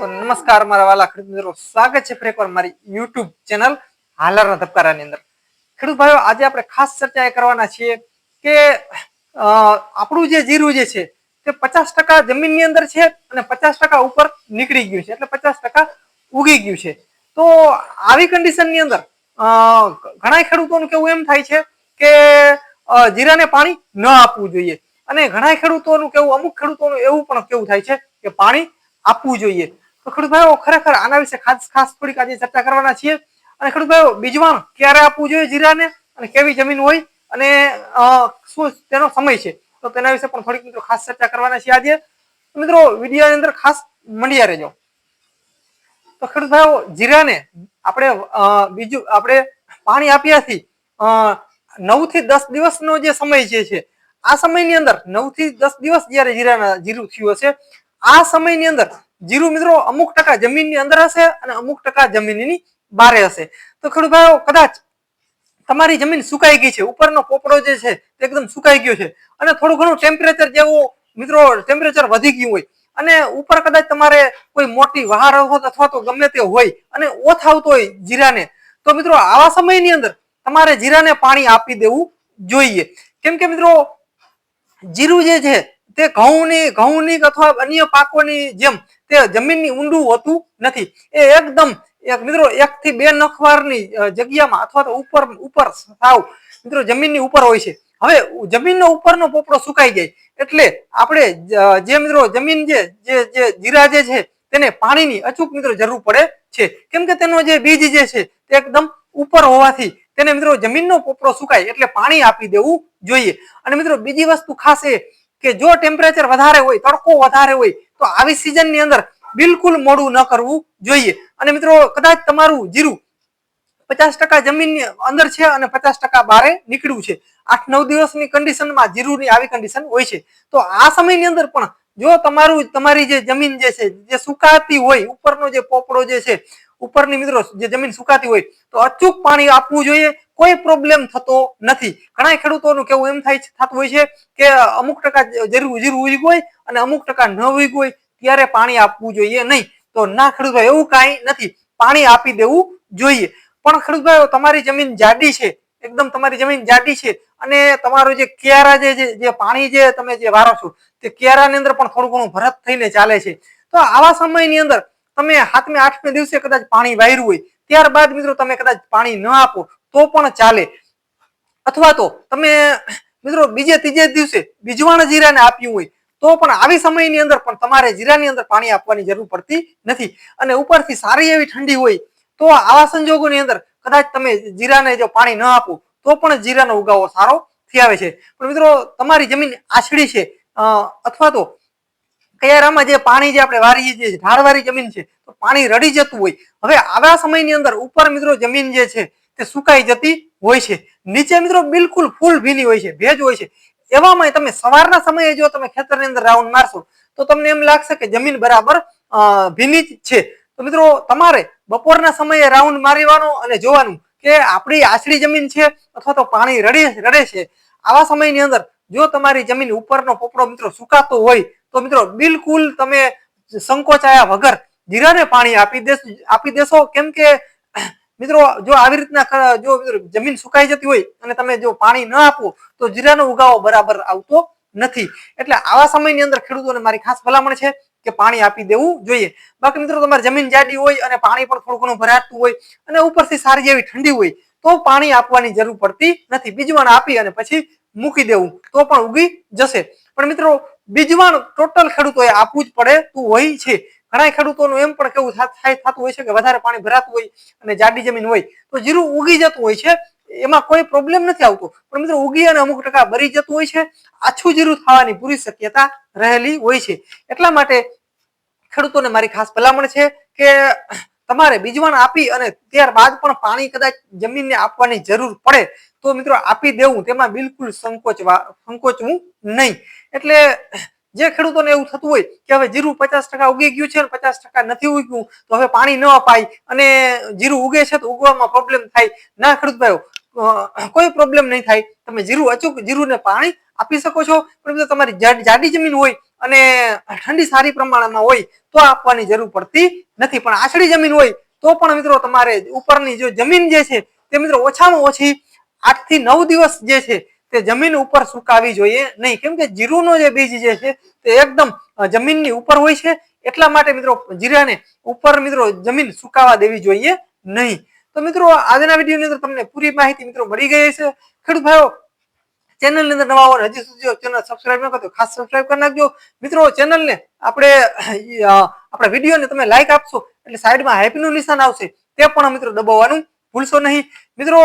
તો નમસ્કાર, મારા વાલા ખેડૂત મિત્રો. સ્વાગત છે ફરી મારી યુટ્યુબ ચેનલ હાલરના ધબકારાની અંદર. ખેડૂત ભાઈઓ, આજે આપણે ખાસ ચર્ચા એ કરવાના છીએ કે આપણું જે જીરું જે છે, તે પચાસ ટકા જમીનની અંદર છે અને પચાસ ટકા ઉપર નીકળી ગયું છે. એટલે પચાસ ટકા ઉગી ગયું છે. તો આવી કન્ડિશનની અંદર ઘણા ખેડૂતોનું કેવું એમ થાય છે કે જીરાને પાણી ન આપવું જોઈએ. અને ઘણા ખેડૂતોનું કેવું, અમુક ખેડૂતોનું એવું પણ કેવું થાય છે કે પાણી આપવું જોઈએ. તો ખેડૂત ખરેખર આના વિશે ખાસ ખાસ થોડીક આજે ચર્ચા કરવાના છીએ. અને ખેડૂત બીજવાણ ક્યારે આપવું જોઈએ જીરાને અને કેવી જમીન હોય અને શું તેનો સમય છે? તો તેના વિશે પણ થોડીક મિત્રો ખાસ ચર્ચા કરવાના છીએ આજે. મિત્રો, વિડીયોની અંદર ખાસ મંડિયા રહેજો. તો ખેડૂત જીરાને આપણે બીજું આપણે પાણી આપ્યાથી નવથી દસ દિવસનો જે સમય જે છે, આ સમયની અંદર નવથી દસ દિવસ જ્યારે જીરાના જીરું થયું હશે, આ સમયની અંદર જીરું મિત્રો અમુક ટકા જમીનની અંદર હશે અને અમુક ટકા જમીનની બારે હશે. તો ખેડૂત ભાઈઓ, કદાચ તમારી જમીન સુકાઈ ગઈ છે, ઉપરનો પોપડો જે છે તે એકદમ સુકાઈ ગયો છે અને થોડું ઘણું ટેમ્પરેચર જેવું મિત્રો ટેમ્પરેચર વધી ગયું હોય અને ઉપર કદાચ તમારે કોઈ મોટી વહાર અથવા તો ગમે તે હોય અને ઓથ આવતો હોય જીરાને, તો મિત્રો આવા સમયની અંદર તમારે જીરાને પાણી આપી દેવું જોઈએ. કેમ કે મિત્રો જીરું જે છે તે ઘઉંની ઘઉંની અથવા અન્ય પાકોની જેમ તે જમીનની ઊંડું હોતું નથી. એ એકદમ, એક મિત્રો એક થી બે નખવારની જગ્યામાં અથવા તો ઉપર ઉપર સાવ, મિત્રો, જમીનની ઉપર હોય છે. હવે જમીનનો ઉપરનો પોપડો સુકાઈ જાય. એટલે આપણે જે મિત્રો, જમીન જે જે જીરા જે છે, તેને પાણીની અચૂક મિત્રો જરૂર પડે છે. કેમ કે તેનો જે બીજ જે છે, તે એકદમ ઉપર હોવાથી તેને મિત્રો જમીનનો પોપડો સુકાય. એટલે પાણી આપી દેવું જોઈએ. અને મિત્રો, બીજી વસ્તુ ખાસ એ કે જો ટેમ્પરેચર વધારે હોય, તડકો વધારે હોય, તો આવી સિઝનની અંદર બિલકુલ મોડું ન કરવું જોઈએ. અને મિત્રો, કદાચ તમારું જીરું પચાસ ટકા જમીનની અંદર છે અને પચાસ ટકા બારે નીકળ્યું છે. આઠ નવ દિવસની કન્ડિશનમાં જીરુની આવી કન્ડિશન હોય છે. તો આ સમયની અંદર પણ જો તમારું, તમારી જે જમીન જે છે, જે સુકાતી હોય, ઉપરનો જે પોપડો જે છે, ઉપરની મિત્રો જે જમીન સુકાતી હોય, તો અચૂક પાણી આપવું જોઈએ. કોઈ પ્રોબ્લેમ થતો નથી. ઘણા ખેડૂતોનું કેવું એમ થાય થતું હોય છે કે અમુક ટકા જરૂર જીરું ઉગી હોય અને અમુક ટકા ન ઉગ્યું હોય ત્યારે પાણી આપવું જોઈએ નહીં. તો ના ખેડૂતો એવું કાંઈ નથી. પાણી આપી દેવું જોઈએ. પણ ખેડૂતભાઈઓ તમારી જમીન જાડી છે, એકદમ તમારી જમીન જાડી છે અને તમારું જે કિયારા જે જે- જે પાણી જે તમે જે વારો છો, તે કિયારાની અંદર પણ થોડું ઘણું ભરત થઈને ચાલે છે. તો આવા સમયની અંદર તમે સાતમે આઠમે દિવસે કદાચ પાણી વાયરું હોય, ત્યારબાદ મિત્રો તમે કદાચ પાણી ન આપો તો પણ ચાલે. અથવા તો તમે, મિત્રો, બીજે ત્રીજે દિવસે બીજવાણ જીરાને આપ્યું હોય, તો પણ આવી સમયની અંદર પણ તમારે જીરાની અંદર પાણી આપવાની જરૂર પડતી નથી. અને ઉપરથી સારી એવી ઠંડી હોય, તો આવા સંજોગોની અંદર કદાચ તમે જીરાને જો પાણી ન આપો, તો પણ જીરાનો ઉગાવો સારો થઈ આવે છે. પણ મિત્રો, તમારી જમીન આછડી છે અથવા તો કયારામાં જે પાણી જે આપણે વારીએ છીએ, ઢાળવાળી જમીન છે, તો પાણી રડી જતું હોય. હવે આવા સમયની અંદર ઉપર મિત્રો જમીન જે છે તે સુકાઈ જતી હોય છે. નીચે મિત્રો બિલકુલ ફૂલ ભીની હોય છે, ભેજ હોય છે. એવામાં તમે સવારના સમયે જો તમે ખેતરની અંદર રાઉન્ડ મારશો, તો તમને એમ લાગશે કે જમીન બરાબર ભીલી જ છે. તો મિત્રો તમારે બપોરના સમયે રાઉન્ડ મારવાનો અને જોવાનું કે આપણી આછડી જમીન છે અથવા તો પાણી રડે રડે છે. આવા સમયની અંદર જો તમારી જમીન ઉપરનો પોપડો મિત્રો સુકાતો હોય, તો મિત્રો બિલકુલ તમે સંકોચાયા વગર જીરાને પાણી આપી દેશો આપી દેશો. કેમ કે મિત્રો, જો આવી રીતના જો જમીન સુકાઈ જતી હોય અને તમે જો પાણી ન આપો, તો જીરાનો ઉગાવો બરાબર આવતો નથી. એટલે આવા સમયની અંદર ખેડૂતોને મારી ખાસ ભલામણ છે કે પાણી આપી દેવું જોઈએ. બાકી મિત્રો, તમારી જમીન જાડી હોય અને પાણી પણ થોડું ઘણું ભરાતું હોય અને ઉપરથી સારી એવી ઠંડી હોય, તો પાણી આપવાની જરૂર પડતી નથી. બીજવાણ આપી અને પછી મૂકી દેવું, તો પણ ઉગી જશે. પણ મિત્રો, બીજવાણ ટોટલ ખેડૂતોએ આપવું જ પડે તું હોય છે. ઘણા ખેડૂતોનું એમ પણ કેવું થાય થતું હોય છે કે વધારે પાણી ભરાતું હોય અને જાડી જમીન હોય, તો જીરું ઉગી જતું હોય છે, એમાં કોઈ પ્રોબ્લેમ નથી આવતો. પણ મિત્રો, ઉગી અને અમુક ટકા ભરી જતું હોય છે, આછું જીરું થવાની પૂરી શક્યતા રહેલી હોય છે. એટલા માટે ખેડૂતોને મારી ખાસ ભલામણ છે કે તમારે બીજવાણ આપી અને ત્યારબાદ પણ પાણી કદાચ જમીનને આપવાની જરૂર પડે, તો મિત્રો આપી દેવું, તેમાં બિલકુલ સંકોચવા સંકોચવું નહીં. એટલે જે ખેડૂતોને એવું થતું હોય કે હવે જીરું પચાસ ટકા ઉગી ગયું છે અને પચાસ ટકા નથી ઉગ્યું, તો હવે પાણી ન અપાય અને જીરું ઉગે છે તો ઉગવામાં પ્રોબ્લેમ થાય. ના ખેડૂત ભાઈઓ કોઈ પ્રોબ્લેમ નહીં થાય. તમે જીરું અચૂક જીરુંને પાણી આપી શકો છો. પણ તમારી જાડી જમીન હોય અને ઠંડી સારી પ્રમાણમાં હોય તો આપવાની જરૂર પડતી નથી. પણ આછડી જમીન હોય તો પણ મિત્રો તમારે ઉપરની જો જમીન જે છે તે મિત્રો ઓછામાં ઓછી આઠથી નવ દિવસ જે છે તે જમીન ઉપર સુકાવી જોઈએ નહીં. કેમ કે જીરુનો જે બીજ જે છે તે એકદમ જમીનની ઉપર હોય છે. એટલા માટે મિત્રો જીરાને ઉપર મિત્રો જમીન સુકાવા દેવી જોઈએ નહીં. તો મિત્રો આજના વિડીયોની અંદર તમને પૂરી માહિતી મિત્રો મળી ગઈ છે ખેડૂત ભાઈઓ ચેનલની અંદર નવા હોય હજી સુધી ચેનલ સબસ્ક્રાઈબ ન કરતો ખાસ સબસ્ક્રાઇબ કરી નાખજો. મિત્રો ચેનલને આપણે આપણા આપણા વિડીયોને તમે લાઈક આપશો એટલે સાઈડમાં હેપીનું નિશાન આવશે. તે પણ મિત્રો દબાવવાનું ભૂલશો નહીં. મિત્રો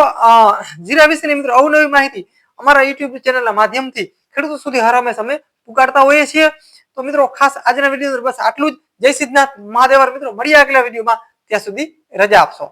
જીરા વિશેની મિત્રો અવનવી માહિતી અમારા યુટ્યુબ ચેનલના માધ્યમથી ખેડૂતો સુધી હર હંમેશ અમે પુગાડતા હોઈએ છીએ. તો મિત્રો, ખાસ આજના વીડિયો બસ આટલું જ. જય સિદ્ધનાથ. મહાદેવર મિત્રો, મળીએ આગલા વિડીયોમાં. ત્યાં સુધી રજા આપશો.